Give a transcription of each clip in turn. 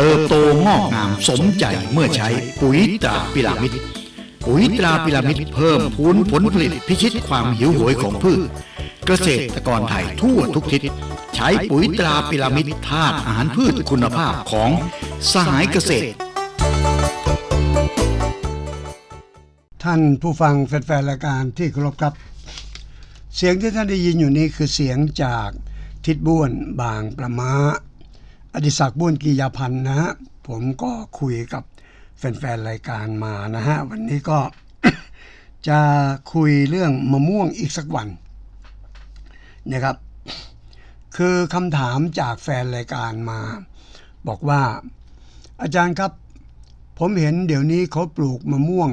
เติบโตงอกงามสมใจเมื่อใช้ปุ๋ยตราพิรามิดปุ๋ยตราพิรามิดเพิ่มพูนผลผลิตพิชิตความหิวโหยของพืช เกษตรกรไทยทั่วทุกทิศใช้ปุ๋ยตราพิรามิดธาตุอาหารพืชคุณภาพของสหายเกษตร ท่านผู้ฟังแฟนๆรายการที่เคารพครับ เสียงที่ท่านได้ยินอยู่นี้คือเสียงจากทิดบ้วนบางประมา อดิศักดิ์บ้วนกียาพันธ์นะฮะผมก็คุยกับแฟนๆรายการมานะฮะวันนี้ก็จะคุยเรื่องมะม่วงอีกสักวันนะครับ คือคำถามจากแฟนรายการมา บอกว่า อาจารย์ครับ ผมเห็นเดี๋ยวนี้เขาปลูกมะม่วง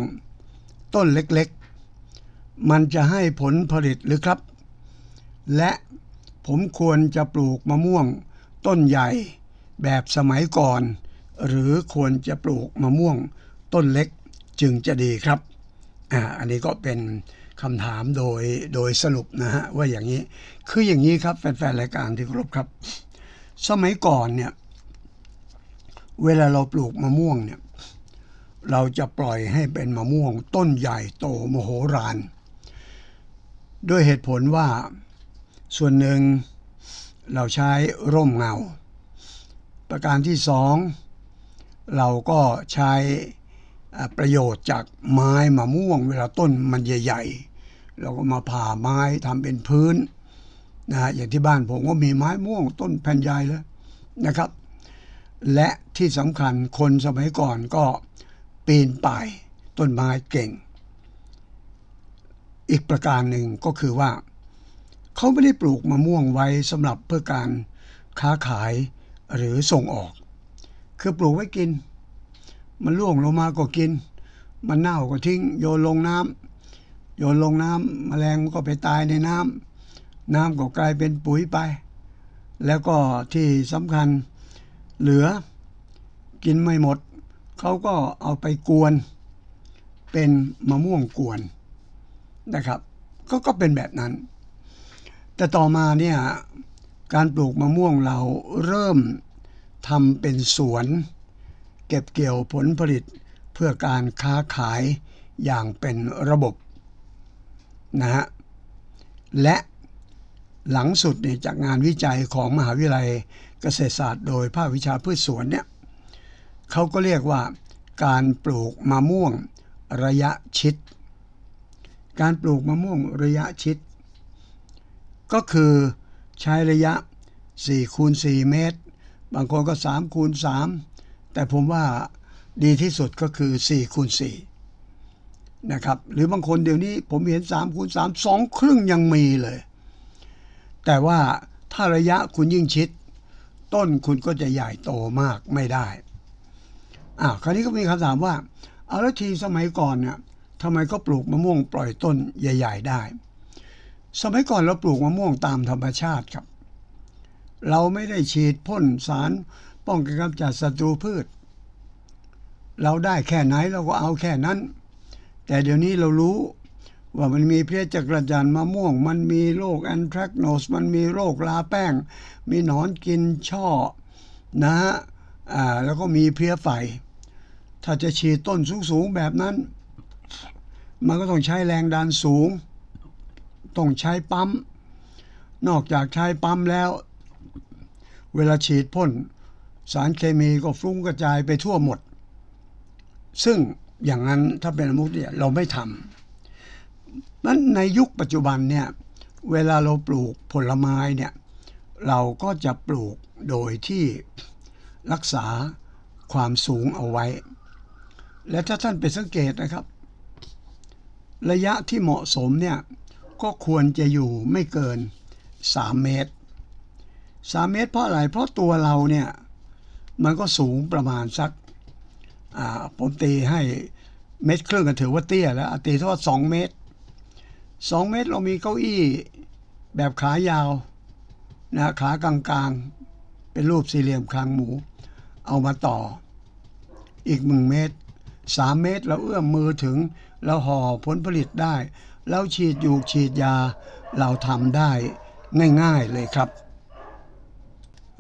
ต้นเล็กๆ มันจะให้ผลผลิตหรือครับ และผมควรจะปลูกมะม่วงต้นใหญ่ แบบสมัยก่อน หรือควรจะปลูกมะม่วงต้นเล็กจึงจะดีครับอ่าอันนี้ก็เป็นคำถามโดยโดยสรุปนะฮะว่าอย่างนี้คืออย่างนี้ครับแฟนๆรายการที่ครพครับ สมัยก่อนเนี่ยเวลาเราปลูกมะม่วงเนี่ยเราจะปล่อยให้เป็นมะม่วงต้นใหญ่โตมโหฬารด้วยเหตุผลว่าส่วนหนึ่งเราใช้ร่มเงา ประการที่สองเราก็ใช้ประโยชน์จากไม้มะม่วง เวลาต้นมันใหญ่ๆ เราก็มาผ่าไม้ทำเป็นพื้นนะฮะอย่างที่บ้านผมก็มีไม้ม่วงต้นแผ่นใหญ่เลยนะครับ และที่สำคัญคนสมัยก่อนก็ปีนป่ายต้นไม้เก่ง อีกประการหนึ่งก็คือว่า เขาไม่ได้ปลูกมะม่วงไว้สำหรับเพื่อการค้าขาย หรือส่งออก คือปลูกไว้กิน มันร่วงลงมาก็กิน มันเน่าก็ทิ้ง โยนลงน้ำโยนลงน้ำแมลงมันก็ไปตายในน้ำน้ำก็กลายเป็นปุ๋ยไป แล้วก็ที่สำคัญเหลือกินไม่หมด เขาก็เอาไปกวน เป็นมะม่วงกวนนะครับ ก็ก็เป็นแบบนั้น แต่ต่อมาเนี่ย การปลูกมะม่วงเราเริ่มทำเป็นสวน เก็บเกี่ยวผลผลิตเพื่อการค้าขายอย่างเป็นระบบนะฮะและหลังสุดเนี่ยจากงานวิจัยของมหาวิทยาลัยเกษตรศาสตร์โดยภาควิชาพืชสวนเนี่ยเขาก็เรียกว่าการปลูกมะม่วงระยะชิด การปลูกมะม่วงระยะชิด ก็คือ ใช้ระยะ4คูณ4เมตร บางคนก็3คูณ3แต่ผมว่าดีที่สุดก็คือ4คูณ4นะครับ หรือบางคนเดี๋ยวนี้ผมเห็น3คูณ3 2 ครึ่งยังมีเลย แต่ว่าถ้าระยะคุณยิ่งชิด ต้นคุณก็จะใหญ่โตมากไม่ได้อ้าคราวนี้ก็มีคำถามว่า เอาแล้วทีสมัยก่อนเนี่ยทำไมก็ปลูกมะม่วงปล่อยต้นใหญ่ ๆ ได้ สมัยก่อนเราปลูกมะม่วงตามธรรมชาติครับ เราไม่ได้ฉีดพ่นสารป้องกันกำจัดศัตรูพืช เราได้แค่ไหนเราก็เอาแค่นั้น แต่เดี๋ยวนี้เรารู้ว่ามันมีเพลี้ยจักรจันมะม่วง มันมีโรคแอนทรักโนส มันมีโรคลาแป้ง มีหนอนกินช่อนะฮะอ่าแล้วก็มีเพลี้ยไฟ ถ้าจะฉีดต้นสูงๆแบบนั้น มันก็ต้องใช้แรงดันสูง ต้องใช้ปั๊ม นอกจากใช้ปั๊มแล้ว เวลาฉีดพ่น สารเคมีก็ฟุ้งกระจายไปทั่วหมด ซึ่งอย่างนั้นถ้าเป็นมุกเนี่ยเราไม่ทำนั้นในยุคปัจจุบันเนี่ยเวลาเราปลูกผลไม้เนี่ยเราก็จะปลูกโดยที่รักษาความสูงเอาไว้ และถ้าท่านไปสังเกตนะครับ ระยะที่เหมาะสมเนี่ย ก็ควรจะอยู่ไม่เกิน 3 เมตร 3 เมตรเพราะอะไร เพราะตัวเราเนี่ยมันก็สูงประมาณสักผมตีให้เมตรครึ่งก็ถือว่าเตี้ยแล้วอะตีเท่าสองเมตรสองเมตรเรามีเก้าอี้แบบขายาวนะขากลางๆ เป็นรูปสี่เหลี่ยมคางหมู เอามาต่ออีกหนึ่งเมตรสามเมตรเราเอื้อมมือถึงเราห่อผลผลิตได้ เราฉีดยู่ฉีดยา เราทำได้ง่ายๆเลยครับ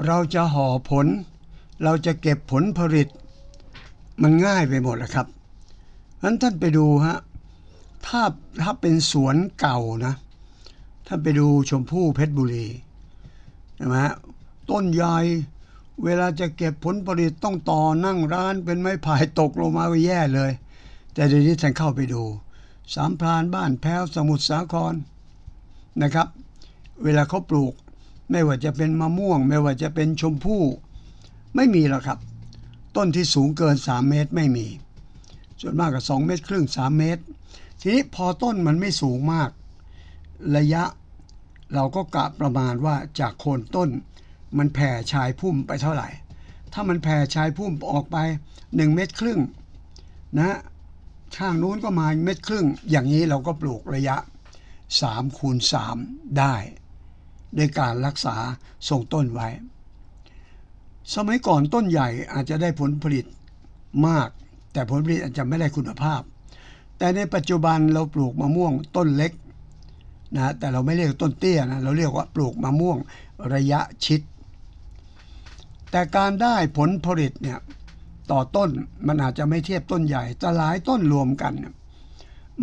เราจะห่อผล เราจะเก็บผลผลิต มันง่ายไปหมดแล้วครับนั้นท่านไปดูฮะถ้าถ้าเป็นสวนเก่านะท่านไปดูชมพู่เพชรบุรีใช่ไหมฮะต้นใหญ่เวลาจะเก็บผลผลิตต้องต่อนั่งร้านเป็นไม้ไผ่ตกลงมาก็แย่เลย แต่เดี๋ยวนี้ท่านเข้าไปดู สามพรานบ้านแพ้วสมุทรสาครนะครับ เวลาเขาปลูก ไม่ว่าจะเป็นมะม่วง ไม่ว่าจะเป็นชมพู่ไม่มีหรอกครับ ต้นที่สูงเกิน 3 เมตรไม่มีส่วนมากก็2เมตรครึ่ง3เมตร ทีนี้พอต้นมันไม่สูงมาก ระยะเราก็กะประมาณว่าจากโคนต้น มันแผ่ชายพุ่มไปเท่าไหร่ ถ้ามันแผ่ชายพุ่มออกไป 1 เมตรครึ่งนะ ข้างนู้นก็มาเมตรครึ่ง อย่างนี้เราก็ปลูกระยะ3คูณ3ได้ด้วยการรักษาทรงต้นไว้ สมัยก่อนต้นใหญ่อาจจะได้ผลผลิตมาก แต่ผลผลิตอาจจะไม่ได้คุณภาพ แต่ในปัจจุบันเราปลูกมะม่วงต้นเล็กนะแต่เราไม่เรียกต้นเตี้ยนะเราเรียกว่าปลูกมะม่วงระยะชิด แต่การได้ผลผลิตเนี่ย ต่อต้นมันอาจจะไม่เทียบต้นใหญ่แต่หลายต้นรวมกัน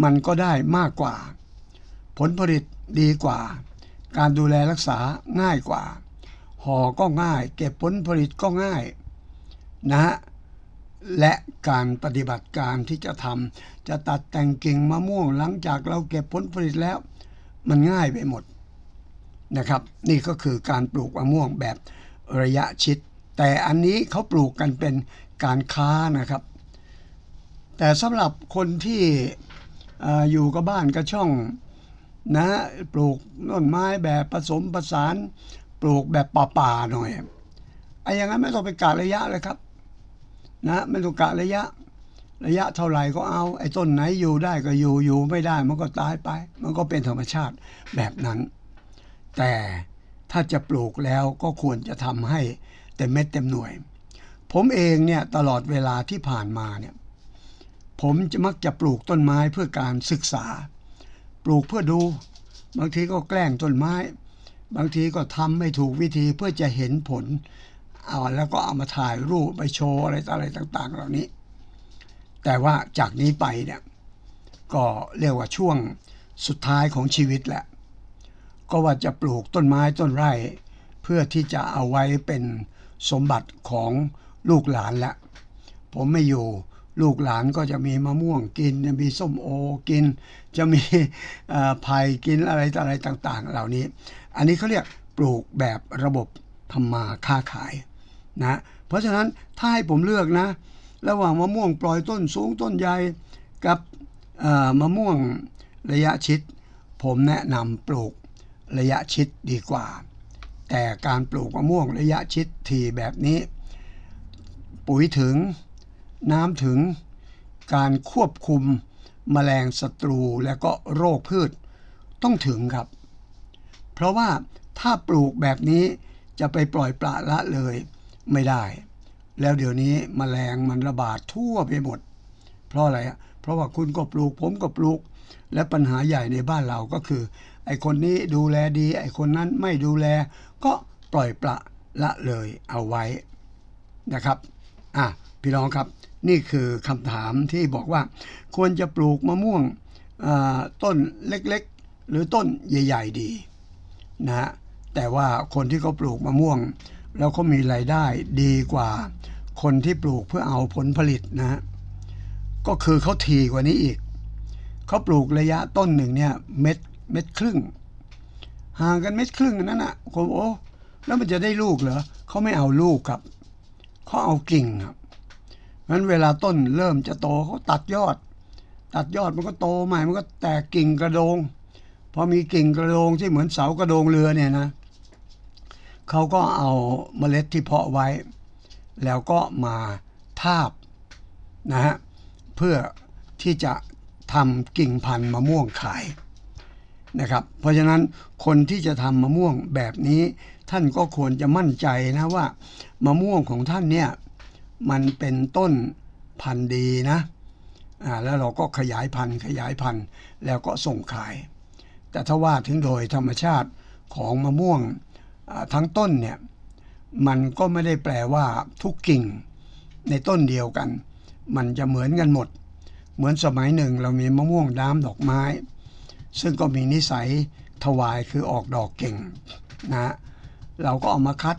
มันก็ได้มากกว่า ผลผลิตดีกว่า การดูแลรักษาง่ายกว่า ห่อก็ง่าย เก็บผลผลิตก็ง่ายนะฮะและการปฏิบัติการที่จะทำจะตัดแต่งกิ่งมะม่วงหลังจากเราเก็บผลผลิตแล้ว มันง่ายไปหมดนะครับ นี่ก็คือการปลูกมะม่วงแบบระยะชิด แต่อันนี้เขาปลูกกันเป็น การค้านะครับ แต่สำหรับคนที่อออยู่กับบ้านกับช่องนะปลูกต้นไม้แบบผสมผสานปลูกแบบป่าๆหน่อยไอ้อย่างนั้นไม่ต้องไปกะระยะเลยครับนะไม่ต้องกะระยะระยะเท่าไหร่ก็เอา ไอ้ต้นไหนอยู่ได้ก็อยู่อยู่ไม่ได้มันก็ตายไป มันก็เป็นธรรมชาติแบบนั้น แต่ถ้าจะปลูกแล้วก็ควรจะทำให้เต็มเม็ดเต็มหน่วย ผมเองเนี่ยตลอดเวลาที่ผ่านมาเนี่ยผมจะมักจะปลูกต้นไม้เพื่อการศึกษา ปลูกเพื่อดู บางทีก็แกล้งต้นไม้ บางทีก็ทำไม่ถูกวิธีเพื่อจะเห็นผลเอาแล้วก็เอามาถ่ายรูปไปโชว์อะไรต่ออะไรต่าง ๆ เหล่านี้ แต่ว่าจากนี้ไปเนี่ยก็เรียกว่าช่วงสุดท้ายของชีวิตแหละ ก็ว่าจะปลูกต้นไม้ต้นไร่ เพื่อที่จะเอาไว้เป็นสมบัติของ ลูกหลานแล้วผมไม่อยู่ ลูกหลานก็จะมีมะม่วงกิน จะมีส้มโอกิน จะมีเอ่อไผ่กินอะไรอะไรต่างๆ เหล่านี้ อันนี้เขาเรียกปลูกแบบระบบทำมาค้าขายนะเพราะฉะนั้นถ้าให้ผมเลือกนะ ระหว่างมะม่วงปล่อยต้นสูงต้นใหญ่กับมะม่วงระยะชิด ผมแนะนำปลูกระยะชิดดีกว่า แต่การปลูกมะม่วงระยะชิดทีแบบนี้ ปุ๋ยถึง น้ำถึง การควบคุมแมลงศัตรูและก็โรคพืชต้องถึงครับ เพราะว่าถ้าปลูกแบบนี้จะไปปล่อยปละละเลยไม่ได้ แล้วเดี๋ยวนี้แมลงมันระบาดทั่วไปหมด เพราะอะไรอะเพราะว่าคุณก็ปลูกผมก็ปลูก และปัญหาใหญ่ในบ้านเราก็คือ ไอ้คนนี้ดูแลดี ไอ้คนนั้นไม่ดูแล ก็ปล่อยปละละเลยเอาไว้นะครับ อะพี่น้องครับนี่คือคำถามที่บอกว่า ควรจะปลูกมะม่วงต้นเล็กๆ หรือต้นใหญ่ ๆ ดีนะฮะแต่ว่าคนที่เขาปลูกมะม่วง แล้วเขามีรายได้ดีกว่า คนที่ปลูกเพื่อเอาผลผลิตนะฮะก็คือเขาทีกว่านี้อีก เขาปลูกระยะต้นหนึ่งเนี่ยเม็ดเม็ดครึ่ง ห่างกันเม็ดครึ่งนั่นน่ะผมโอ้แล้วมันจะได้ลูกเหรอเขาไม่เอาลูกครับ เขาเอากิ่งครับงั้นเวลาต้นเริ่มจะโตเขาตัดยอด ตัดยอดมันก็โตใหม่มันก็แตกกิ่งกระโดง พอมีกิ่งกระโดงที่เหมือนเสากระโดงเรือเนี่ยนะเขาก็เอาเมล็ดที่เพาะไว้ แล้วก็มาทาบนะฮะเพื่อที่จะทำกิ่งพันธุ์มะม่วงขายนะครับ เพราะฉะนั้นคนที่จะทำมะม่วงแบบนี้ ท่านก็ควรจะมั่นใจนะว่ามะม่วงของท่านเนี่ยมันเป็นต้นพันธุ์ดีนะอ่าแล้วเราก็ขยายพันธุ์ขยายพันธุ์แล้วก็ส่งขาย แต่ถ้าว่าถึงโดยธรรมชาติของมะม่วงทั้งต้นเนี่ยมันก็ไม่ได้แปลว่าทุกกิ่งในต้นเดียวกัน มันจะเหมือนกันหมด เหมือนสมัยหนึ่งเรามีมะม่วงน้ำดอกไม้ ซึ่งก็มีนิสัยถวายคือออกดอกเก่งนะฮะ เราก็เอามาคัด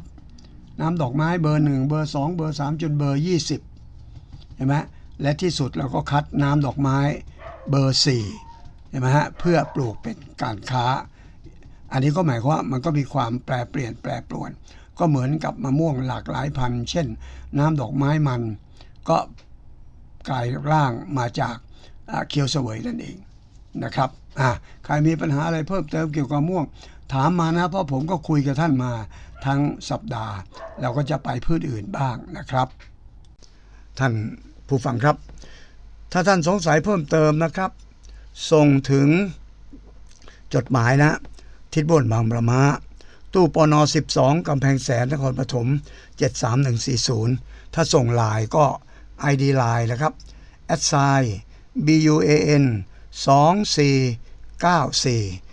น้ำดอกไม้เบอร์หนึ่งเบอร์สองเบอร์สามจนเบอร์ยี่สิบเห็นไหมและที่สุดเราก็คัดน้ำดอกไม้เบอร์สี่เห็นไหมฮะเพื่อปลูกเป็นการค้า อันนี้ก็หมายความว่ามันก็มีความแปรเปลี่ยนแปรปรวน ก็เหมือนกับมะม่วงหลากหลายพันธุ์เช่น น้ำดอกไม้มัน ก็กลายร่างมาจากเคียวเสวยนั่นเองนะครับอ่าใครมีปัญหาอะไรเพิ่มเติมเกี่ยวกับมะม่วง ถามมานะเพราะผมก็คุยกับท่านมาทั้งสัปดาห์ เราก็จะไปพืชอื่นบ้างนะครับ ท่านผู้ฟังครับ ถ้าท่านสงสัยเพิ่มเติมนะครับ ส่งถึงจดหมายนะ ทิศบนบางประมาตู้ปน 12 กำแพงแสนนครปฐม73140 ถ้าส่งลน์ก็ ID ไลน์นะครับแอดไซ BUAN 2494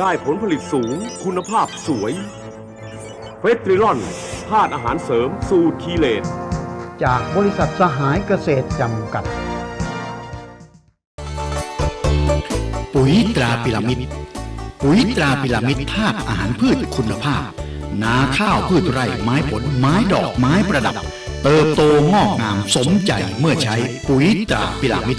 ได้ผลผลิตสูง คุณภาพสวยเฟสทริลอนธาตุอาหารเสริมสูตรคีเลตจากบริษัทสหายเกษตรจำกัด ปุ๋ยตราพิรามิดปุ๋ยตราพิรามิดธาตุอาหารพืชคุณภาพ นาข้าวพืชไร่ไม้ผลไม้ดอกไม้ประดับ เติบโตงอกงามสมใจเมื่อใช้ปุ๋ยตราพิรามิด